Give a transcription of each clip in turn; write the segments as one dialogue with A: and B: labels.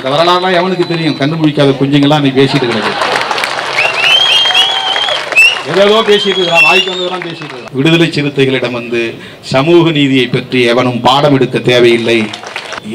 A: இந்த வரலாறுலாம் எவனுக்கு தெரியும்? கண்டுபிடிக்காத குஞ்சுங்களாம் நீ பேசிட்டு கிடக்கு. ஏதோ பேசிட்டு இருக்கிறான் வாய்க்கு வந்ததெல்லாம் பேசிட்டு இருக்கிறான். விடுதலை சிறுத்தைகளிடம் வந்து சமூக நீதியை பற்றி எவனும் பாடம் எடுக்க தேவையில்லை.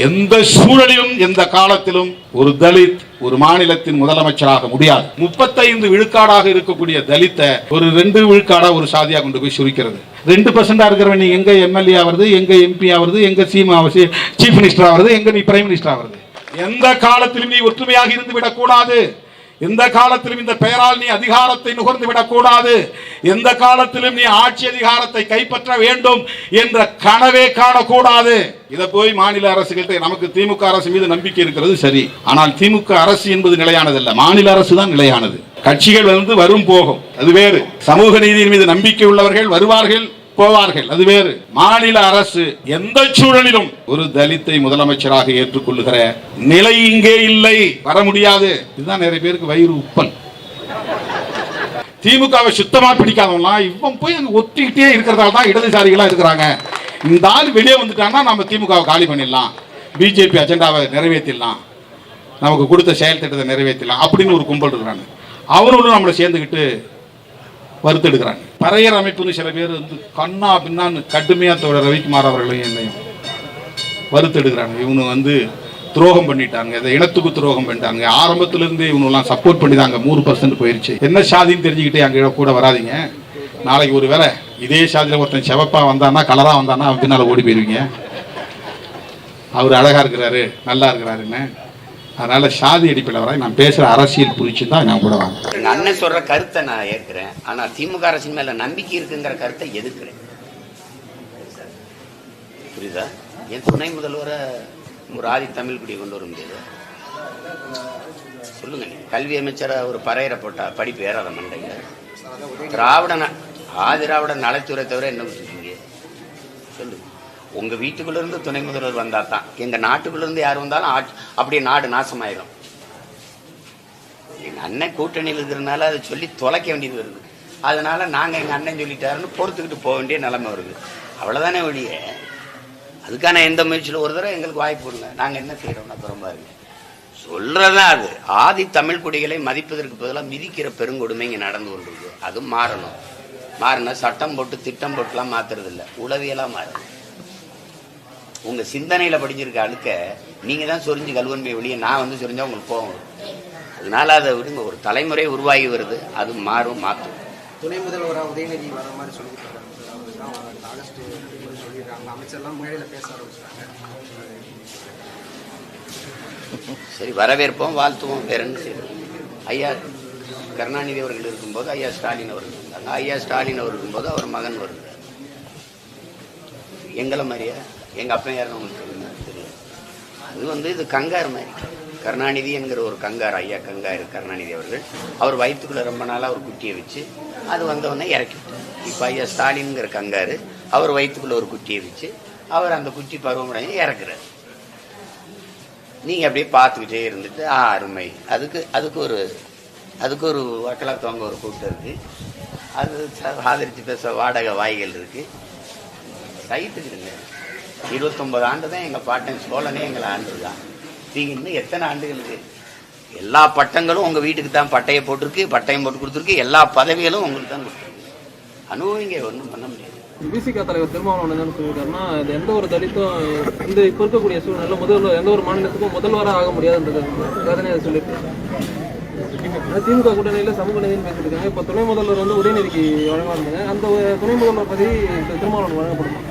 A: எந்த சூழலிலும் எந்த காலத்திலும் ஒரு தலித் ஒரு மாநிலத்தின் முதலமைச்சராக முடியாது. முப்பத்தைந்து விழுக்காடாக இருக்கக்கூடிய தலித்தை ஒரு ரெண்டு விழுக்காடா ஒரு சாதியா கொண்டு போய் சுருக்கிறது. ரெண்டு பர்சன்டா இருக்கிறவன் நீ எங்க எம்எல்ஏ ஆவது எங்க எம்பி ஆவறது எங்க சீமா சீஃப் மினிஸ்டர் ஆவது எங்க நீ பிரைம் மினிஸ்டர் ஆவறது எந்த காலத்திலும் நீ ஒற்றுமையாக இருந்து விடக்கூடாது. எந்த காலத்திலும் இந்த பெயரால் நீ அதிகாரத்தை நுகர்ந்து விடக்கூடாது. எந்த காலத்திலும் நீ ஆட்சி அதிகாரத்தை கைப்பற்ற வேண்டும் என்ற கனவே காணக்கூடாது. இதை போய் மாநில அரசுகிட்ட நமக்கு திமுக அரசு மீது நம்பிக்கை இருக்கிறது சரி. ஆனால் திமுக அரசு என்பது நிலையானதல்ல. மாநில அரசு தான் நிலையானது. கட்சிகள் வந்து வரும் போகும். அது வேறு. சமூக நீதியின் மீது நம்பிக்கை உள்ளவர்கள் வருவார்கள். போவார்கள். அது வேறு. மாநில அரசு எந்த சூழலிலும் ஒரு தலித்தை முதலமைச்சராக ஏற்றுக்கொள்ளுகிற நிலை இங்கே இல்லை. வர முடியாது. இதுதான் நிறைய பேருக்கு வயிறு உப்பல். திமுகவை சுத்தமா பிடிக்காதவங்களாம் இவன் போய் அங்க ஒத்திக்கிட்டே இருக்கிறதால தான் இடதுசாரிகளா இருக்கிறாங்க. இந்த ஆள் வெளியே வந்துட்டான்னா நம்ம திமுகவை காலி பண்ணிடலாம். பிஜேபி அஜெண்டாவை நிறைவேற்றிடலாம். நமக்கு கொடுத்த செயல் திட்டத்தை நிறைவேற்றலாம் அப்படின்னு ஒரு கும்பல் இருக்கிறாங்க. அவனும் நம்மளை சேர்ந்துக்கிட்டு வறுத்தெடுக்கிறாங்க பறையர் அமைப்புன்னு சில பேர் வந்து கண்ணா பின்னான்னு கடுமையாக தோழ ரவிக்குமார் அவர்களையும் என்னையும் வறுத்தெடுக்கிறாங்க இவனு வந்து துரோகம் பண்ணிட்டாங்க. இதை இனத்துக்கு துரோகம் பண்ணிட்டாங்க. ஆரம்பத்திலேருந்து இவனெல்லாம் சப்போர்ட் பண்ணி தாங்க மூணு பர்சன்ட் போயிருச்சு. என்ன சாதின்னு தெரிஞ்சுக்கிட்டே அங்கே கூட வராதீங்க. நாளைக்கு ஒரு வேளை இதே சாதியில் ஒருத்தன் செவப்பாக வந்தானா கலராக வந்தானா அவன் பின்னால ஓடி போயிடுவீங்க அவர் அழகாக இருக்கிறாரு நல்லா இருக்கிறாருன்னு. அதனால சாதி அடிப்படையில் வர நான் பேசுகிற அரசியல் புரிச்சு தான் நான் கூட வாங்க
B: அண்ணன் சொல்கிற கருத்தை நான் ஏற்கிறேன். ஆனால் திமுக அரசின் மேலே நம்பிக்கை இருக்குங்கிற கருத்தை எதிர்க்கிறேன் புரியுதா? என் துணை முதல்வரை ஒரு ஆதி தமிழ் குடி கொண்டு வர முடியாது. சொல்லுங்க. கல்வி அமைச்சரை ஒரு பறையரை போட்டா படிப்பு ஏறாத மண்டைங்க திராவிட ஆதிராவிட நலத்துறை தவிர என்ன உங்கள் வீட்டுக்குள்ளேருந்து துணை முதல்வர் வந்தால் தான் எங்கள் நாட்டுக்குள்ளேருந்து யார் வந்தாலும் ஆட் அப்படியே நாடு நாசமாயிடும் எங்கள் அண்ணன் கூட்டணியில் இருக்கிறதுனால அதை சொல்லி தொலைக்க வேண்டியது வருது. அதனால் நாங்கள் எங்கள் அண்ணன் சொல்லிட்டாருன்னு பொறுத்துக்கிட்டு போக வேண்டிய நிலைமை வருது. அவ்வளோதானே ஒழிய அதுக்கான எந்த முயற்சியில் ஒரு தடவை எங்களுக்கு வாய்ப்பு கொடுங்க. நாங்கள் என்ன செய்யறோம்னா அப்புறம் பாருங்க. சொல்றதா அது. ஆதி தமிழ் குடிகளை மதிப்பதற்கு பதிலாக மிதிக்கிற பெருங்கொடுமை இங்கே நடந்து கொண்டிருக்கு. அது மாறணும். மாறினா சட்டம் போட்டு திட்டம் போட்டுலாம் மாற்றுறதில்ல உளவியலாக மாறணும். உங்க சிந்தனையில படிஞ்சிருக்க அழுக்க நீங்க தான் சொரிஞ்சு கல்வன்மை வெளியே நான் வந்து சொரிஞ்சா உங்களுக்கு போகும் வரும். அதனால அதை விடுங்க ஒரு தலைமுறை உருவாகி வருது அது மாறும் மாற்றும்
C: துணை முதல்வராக உதயநிதி வர மாதிரி சொல்லிட்டு இருக்காங்க. சார் அமைச்சர்லாம் மேடையில் பேச ஆரம்பிச்சிட்டாங்க.
B: வரவேற்போம் வாழ்த்துவோம் வேற என்ன ஐயா கருணாநிதி அவர்கள் இருக்கும்போது ஐயா ஸ்டாலின் அவர்கள் இருந்தாங்க. ஐயா ஸ்டாலின் அவர் இருக்கும்போது அவர் மகன் வருகிறார். எங்களை மாதிரியா? எங்கள் அப்பா யாருன்னு உங்களுக்கு தெரியுமா? தெரியும் அது வந்து இது கங்கார் மாதிரி. கருணாநிதி என்கிற ஒரு கங்கார் ஐயா கங்கார் கருணாநிதி அவர்கள் அவர் வயிற்றுக்குள்ளே ரொம்ப நாளாக ஒரு குட்டியை வச்சு அது வந்தவொடனே இறக்கி விட்டார் இப்போ ஐயா ஸ்டாலின்ங்கிற கங்காரு அவர் வயிற்றுக்குள்ளே ஒரு குட்டியை வச்சு அவர் அந்த குட்டி பருவமடைஞ்சு இறக்குறாரு. நீங்கள் அப்படியே பார்த்துக்கிட்டே இருந்துட்டு ஆ அருமை. அதுக்கு அதுக்கு ஒரு அதுக்கு ஒரு வக்கலாத்தவங்க ஒரு கூட்டம் இருக்குது அது ஆதரித்து பேச வாடகை வாய்கள் இருக்குது சைத்துக்கிடுங்க இருபத்தொம்பது ஆண்டு தான் எங்கள் பாட்டன் சோழனே எங்களை ஆண்டுதான். நீங்க இன்னும் எத்தனை ஆண்டுகளுக்கு எல்லா பட்டங்களும் உங்கள் வீட்டுக்கு தான் பட்டையை போட்டிருக்கு பட்டயம் போட்டு கொடுத்துருக்கு எல்லா பதவிகளும் உங்களுக்கு தான் கொடுத்துருக்கு. அனுபவிங்க ஒன்றும் பண்ண முடியாது.
D: பிசிக தலைவர் திருமாவளவன் என்னன்னு சொல்லியிருக்காருன்னா இது எந்த ஒரு தலித்தும் இந்த இப்போ இருக்கக்கூடிய சூழ்நிலை முதல்வர் எந்த ஒரு மாநிலத்துக்கும் முதல்வராக ஆக முடியாதுன்றது சொல்லியிருக்காங்க சொல்லியிருக்காரு. திமுக கூட்டணியில் சமூக நீதினு பேசியிருக்காங்க. இப்போ துணை முதல்வர் வந்து உதயநிதிக்கு வழங்குவாங்க அந்த துணை முதல்வர் பதவி திருமாவளவன் வழங்கப்படுமா?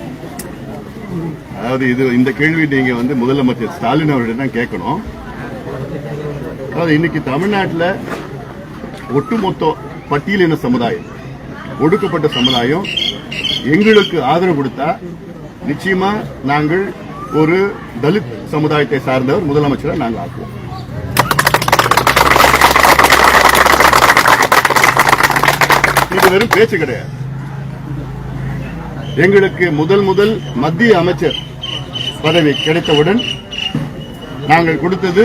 E: அதாவது இது இந்த கேள்வி நீங்க வந்து முதலமைச்சர் ஸ்டாலின் அவர்கிட்ட தான் கேட்கணும். அதாவது இன்னைக்கு தமிழ்நாட்டில் ஒட்டுமொத்த பட்டியலின சமுதாயம் ஒடுக்கப்பட்ட சமுதாயம் எங்களுக்கு ஆதரவு கொடுத்தா நிச்சயமா நாங்கள் ஒரு தலித் சமுதாயத்தை சார்ந்தவர் முதலமைச்சரை நாங்கள் ஆக்குவோம். இது வெறும் பேச்சு கிடையாது. எங்களுக்கு முதல் முதல் மத்திய அமைச்சர் பதவி கிடைத்தவுடன் நாங்கள் கொடுத்தது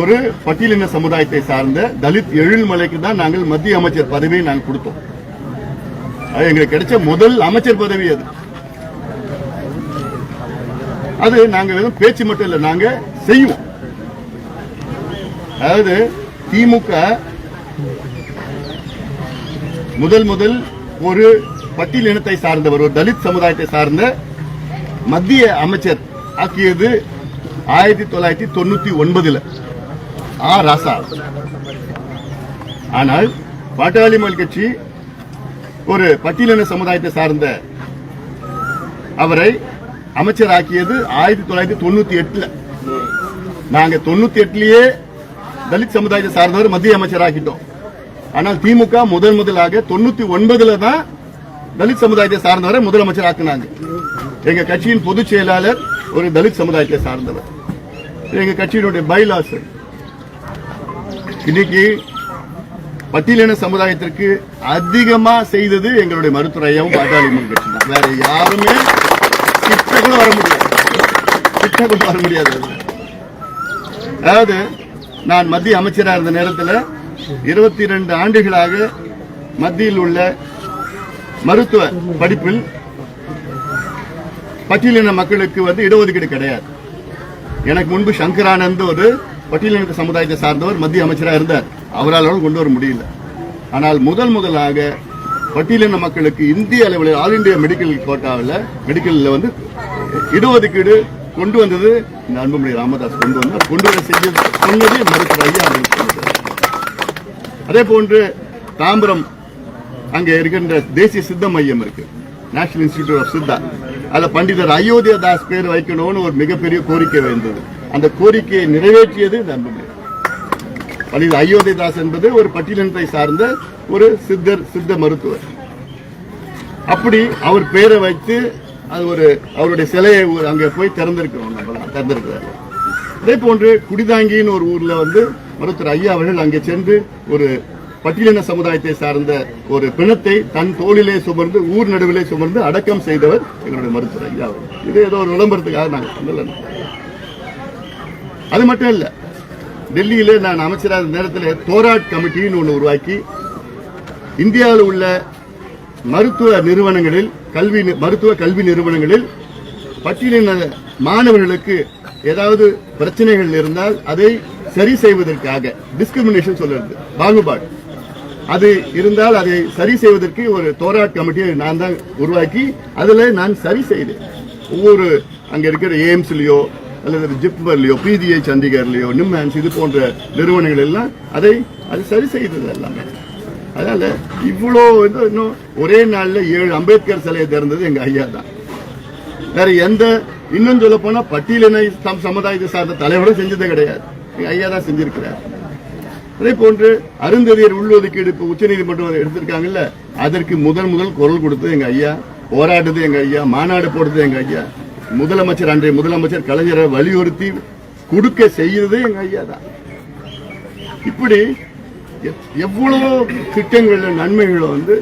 E: ஒரு பட்டியலின சமுதாயத்தை சார்ந்த தலித் எழில்மலைக்கு தான் நாங்கள் மத்திய அமைச்சர் பதவியை நாங்கள் கொடுத்தோம். அது எங்களுக்கு கிடைச்ச முதல் அமைச்சர் பதவி அது. அது நாங்க வெறும் பேச்சு மட்டும் இல்லை நாங்க செய்வோம். அதாவது திமுக முதல் முதல் ஒரு பட்டியல் இனத்தை சார்ந்தவர் ஒரு தலித் சமுதாயத்தை சார்ந்த மத்திய அமைச்சர் ஆக்கியது ஆயிரத்தி தொள்ளாயிரத்தி தொண்ணூத்தி ஒன்பதுல. ஆ ராசா. ஆனால் பாட்டாளி மக்கள் கட்சி ஒரு பட்டியலின சமுதாயத்தை சார்ந்த அவரை அமைச்சராக்கியது ஆயிரத்தி தொள்ளாயிரத்தி தொண்ணூத்தி எட்டுல. நாங்க தொண்ணூத்தி எட்டுலயே தலித் சமுதாயத்தை சார்ந்தவர் மத்திய அமைச்சராக்கிட்டோம். ஆனால் திமுக முதன் முதலாக தொண்ணூத்தி ஒன்பதுல தான் தலித் சமுதாயத்தை சார்ந்தவரை முதலமைச்சர் ஆக்குனாங்க. எங்க கட்சியின் பொதுச் செயலாளர் ஒரு தலித் சமுதாயத்தை சார்ந்தவர். எங்க கட்சியினுடைய பைலாஸ் இன்னைக்கு பட்டியலின சமுதாயத்திற்கு அதிகமா செய்தது எங்களுடைய மருத்துவரையாவும் பாட்டாளி மக்கள் கட்சி தான். வேற யாருமே கிட்ட கூட வர முடியாது. கிட்ட கூட வர முடியாது. அதாவது நான் மத்திய அமைச்சராக இருந்த நேரத்தில் இருபத்தி ரெண்டு ஆண்டுகளாக மத்தியில் உள்ள மருத்துவ படிப்பில் பட்டியலின மக்களுக்கு வந்து இடஒதுக்கீடு கிடையாது. எனக்கு முன்பு சங்கரானந்த் ஒரு பட்டியலின சமுதாயத்தை சார்ந்தவர் மத்திய அமைச்சராக இருந்தார். அவரால் கொண்டு வர முடியல. ஆனால் முதல் முதலாக பட்டியலின மக்களுக்கு இந்திய அளவில் ஆல் இந்தியா மெடிக்கல் கோட்டாவில் மெடிக்கலில் வந்து இடஒதுக்கீடு கொண்டு வந்தது இந்த அன்புமணி ராமதாஸ் கொண்டு வந்தார் கொண்டு வர செய்ய சொன்னதே மருத்துவர் ஐயா அதே போன்று தாம்பரம் அங்கே இருக்கின்ற தேசிய சித்த மையம் இருக்கு. நேஷனல் இன்ஸ்டிடியூட் ஆஃப் சித்தா அதில் பண்டிதர் அயோத்தியா தாஸ் பேர் வைக்கணும்னு ஒரு மிகப்பெரிய கோரிக்கை வந்தது. அந்த கோரிக்கையை நிறைவேற்றியது இந்த அன்புமணி. பண்டிதர் அயோத்தியா தாஸ் என்பது ஒரு பட்டியலினத்தை சார்ந்த ஒரு சித்தர் சித்த மருத்துவர். அப்படி அவர் பேரை வைத்து அது ஒரு அவருடைய சிலையை அங்கே போய் திறந்திருக்கிறோம் நம்ம திறந்திருக்கிறாரு. அதே போன்று குடிதாங்கின்னு ஒரு ஊர்ல வந்து மருத்துவர் ஐயா அவர்கள் அங்கே சென்று ஒரு பட்டியலின சமுதாயத்தை சார்ந்த ஒரு பிணத்தை தன் தோளிலே சுமர்ந்து ஊர் நடுவிலே சுமர்ந்து அடக்கம் செய்தவர் எங்களுடைய மருத்துவர் ஐயா இது ஏதோ ஒரு விளம்பரத்துக்காக நாங்கள் சொல்லல அது மட்டும் இல்ல டெல்லியிலே நான் அமைச்சராக நேரத்தில் தோராட் கமிட்டின்னு ஒன்று உருவாக்கி இந்தியாவில் உள்ள மருத்துவ நிறுவனங்களில் கல்வி மருத்துவ கல்வி நிறுவனங்களில் பட்டியலின மாணவர்களுக்கு ஏதாவது பிரச்சனைகள் இருந்தால் அதை சரி செய்வதற்காக டிஸ்கிரிமினேஷன் சொல்லுறது பாகுபாடு. அது இருந்தால் அதை சரி செய்வதற்கு ஒரு தோராட் கமிட்டியை நான் தான் உருவாக்கி அதில் நான் சரி செய்தேன். ஒவ்வொரு அங்கே இருக்கிற எய்ம்ஸ்லேயோ அல்லது ஜிப்மர்லையோ பிஜிஐ சண்டிகர்லையோ நிம்ஹான்ஸ் இது போன்ற நிறுவனங்கள் எல்லாம் அதை அது சரி செய்தது எல்லாமே. அதனால் இவ்வளோ இது இன்னும் ஒரே நாளில் ஏழு அம்பேத்கர் சிலையை திறந்தது எங்கள் ஐயா தான். வேற எந்த இன்னும் சொல்ல போனால் பட்டியலினை சமுதாயத்தை சார்ந்த தலைவரும் செஞ்சதே கிடையாது. எங்கள் ஐயா தான் செஞ்சிருக்கிறார். அதே போன்று அருந்ததியர் உள்ளொதுக்கீடு இப்ப உச்சநீதிமன்றம் எடுத்திருக்காங்கல்ல அதற்கு முதல் முதல் குரல் கொடுத்தது எங்க ஐயா போராடுறது எங்க ஐயா மாநாடு போடுறது எங்க ஐயா. முதலமைச்சர் அன்றைய முதலமைச்சர் கலைஞரை வலியுறுத்தி கொடுக்க செய்யறது எங்க ஐயா தான். இப்படி எவ்வளவு திட்டங்கள் நன்மைகளை வந்து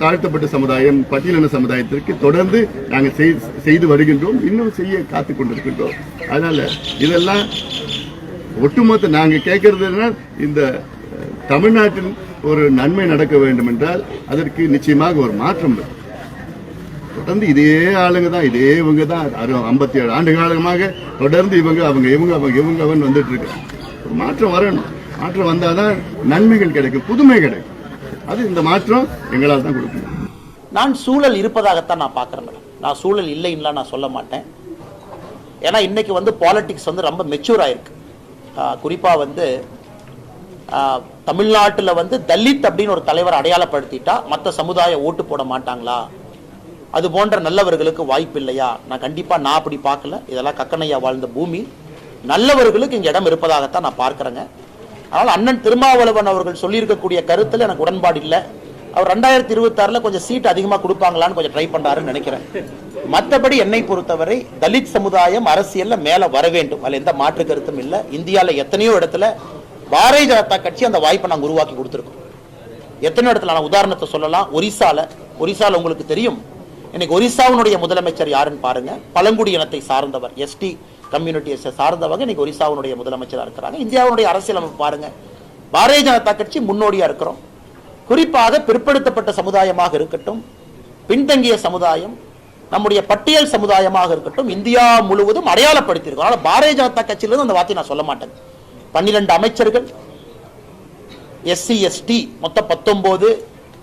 E: தாழ்த்தப்பட்ட சமுதாயம் பட்டியலின சமுதாயத்திற்கு தொடர்ந்து நாங்கள் செய்து வருகின்றோம் இன்னும் செய்ய காத்து கொண்டிருக்கின்றோம் அதனால இதெல்லாம் ஒட்டுமொத்த நாங்கள் கேட்கறது இந்த தமிழ்நாட்டில் ஒரு நன்மை நடக்க வேண்டும் என்றால் அதற்கு நிச்சயமாக ஒரு மாற்றம் வரும். தொடர்ந்து இதே ஆளுங்க தான் இதே இவங்க தான் ஐம்பத்தி ஏழு ஆண்டு காலமாக தொடர்ந்து இவங்க அவங்க இவங்க அவங்க இவங்க அவன் வந்துட்டு இருக்காங்க. ஒரு மாற்றம் வரணும். மாற்றம் வந்தால் தான் நன்மைகள் கிடைக்கும் புதுமை கிடைக்கும். அது இந்த மாற்றம் எங்களால் தான் கொடுக்க முடியும்.
F: நான் சூழல் இருப்பதாகத்தான் நான் பார்க்குறேன் மேடம். நான் சூழல் இல்லைன்னா நான் சொல்ல மாட்டேன். ஏன்னா இன்னைக்கு வந்து பாலிட்டிக்ஸ் வந்து ரொம்ப மெச்சூர் ஆயிருக்கு. குறிப்பாக வந்து தமிழ்நாட்டில் வந்து தலித் அப்படின்னு ஒரு தலைவர் அடையாளப்படுத்திட்டா மற்ற சமுதாயம் ஓட்டு போட மாட்டாங்களா? அது போன்ற நல்லவர்களுக்கு வாய்ப்பு இல்லையா? நான் கண்டிப்பாக நான் அப்படி பார்க்கல. இதெல்லாம் கக்கனையா வாழ்ந்த பூமி. நல்லவர்களுக்கு இங்கே இடம் இருப்பதாகத்தான் நான் பார்க்குறேங்க. அதனால் அண்ணன் திருமாவளவன் அவர்கள் சொல்லியிருக்கக்கூடிய கருத்தில் எனக்கு உடன்பாடு இல்லை. அவர் ரெண்டாயிரத்தி இருபத்தாறில் கொஞ்சம் சீட் அதிகமாக கொடுப்பாங்களான்னு கொஞ்சம் ட்ரை பண்ணுறாருன்னு நினைக்கிறேன். மற்றபடி என்னை பொறுத்தவரை தலித் சமுதாயம் அரசியல்ல மேல வர வேண்டும். அதில் எந்த மாற்று கருத்தும் இல்லை. இந்தியாவில் எத்தனையோ இடத்துல பாரதிய ஜனதா கட்சி அந்த வாய்ப்பை நாங்கள் உருவாக்கி கொடுத்துருக்கோம். எத்தனை இடத்துல நான் உதாரணத்தை சொல்லலாம். ஒரிசால ஒரிசால உங்களுக்கு தெரியும். இன்னைக்கு ஒரிசாவினுடைய முதலமைச்சர் யாருன்னு பாருங்க. பழங்குடி இனத்தை சார்ந்தவர் எஸ்டி கம்யூனிட்டியை சார்ந்தவங்க இன்னைக்கு ஒரிசாவினுடைய முதலமைச்சரா இருக்கிறாங்க. இந்தியாவுடைய அரசியலமைப்பு பாருங்க. பாரதிய ஜனதா கட்சி முன்னோடியா இருக்கிறோம். குறிப்பாக பிற்படுத்தப்பட்ட சமுதாயமாக இருக்கட்டும் பின்தங்கிய சமுதாயம் நம்முடைய பட்டியல் சமுதாயமாக இருக்கட்டும் இந்தியா முழுவதும் அடையாளப்படுத்தியிருக்கோம். ஆனால் பாரதிய ஜனதா கட்சியிலிருந்து அந்த வார்த்தையை நான் சொல்ல மாட்டேன். பன்னிரண்டு அமைச்சர்கள் எஸ்சி எஸ்டி மொத்தம் பத்தொம்போது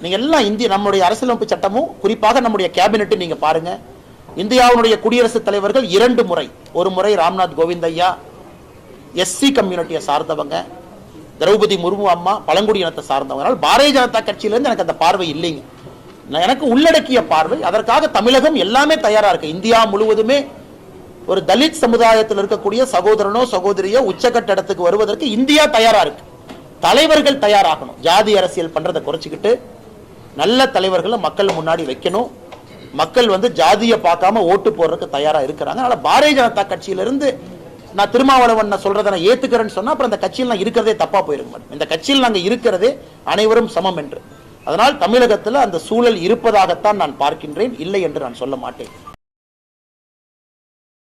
F: நீங்கள் எல்லாம் இந்திய நம்முடைய அரசியலமைப்பு சட்டமும் குறிப்பாக நம்முடைய கேபினெட்டு நீங்க பாருங்க. இந்தியாவுடைய குடியரசுத் தலைவர்கள் இரண்டு முறை. ஒரு முறை ராம்நாத் கோவிந்த் ஐயா எஸ்சி கம்யூனிட்டியை சார்ந்தவங்க. திரௌபதி முர்மு அம்மா பழங்குடி இனத்தை சார்ந்தவங்க பாரதிய ஜனதா கட்சியிலேருந்து எனக்கு அந்த பார்வை இல்லைங்க. எனக்கு உள்ளடக்கிய பார்வை அதற்காக தமிழகம் எல்லாமே தயாரா இருக்கு. இந்தியா முழுவதுமே ஒரு தலித் சமுதாயத்தில் இருக்கக்கூடிய சகோதரனோ சகோதரியோ உச்சக்கட்ட இடத்துக்கு வருவதற்கு இந்தியா தயாரா இருக்கு. தலைவர்கள் தயாராகணும். ஜாதி அரசியல் பண்றதை குறைச்சிக்கிட்டு நல்ல தலைவர்களை மக்கள் முன்னாடி வைக்கணும். மக்கள் வந்து ஜாதியை பார்க்காம ஓட்டு போடுறதுக்கு தயாரா இருக்கிறாங்க. அதனால பாரதிய ஜனதா கட்சியிலிருந்து நான் திருமாவளவன் நான் சொல்றதை நான் ஏத்துக்கிறேன்னு சொன்னா அப்புறம் அந்த கட்சியில் நான் இருக்கிறதே தப்பா போயிருக்க மாட்டேன். இந்த கட்சியில் நாங்கள் இருக்கிறதே அனைவரும் சமம் என்று. அதனால் தமிழகத்தில் அந்த சூழல் இருப்பதாகத்தான் நான் பார்க்கின்றேன். இல்லை என்று நான் சொல்ல மாட்டேன்.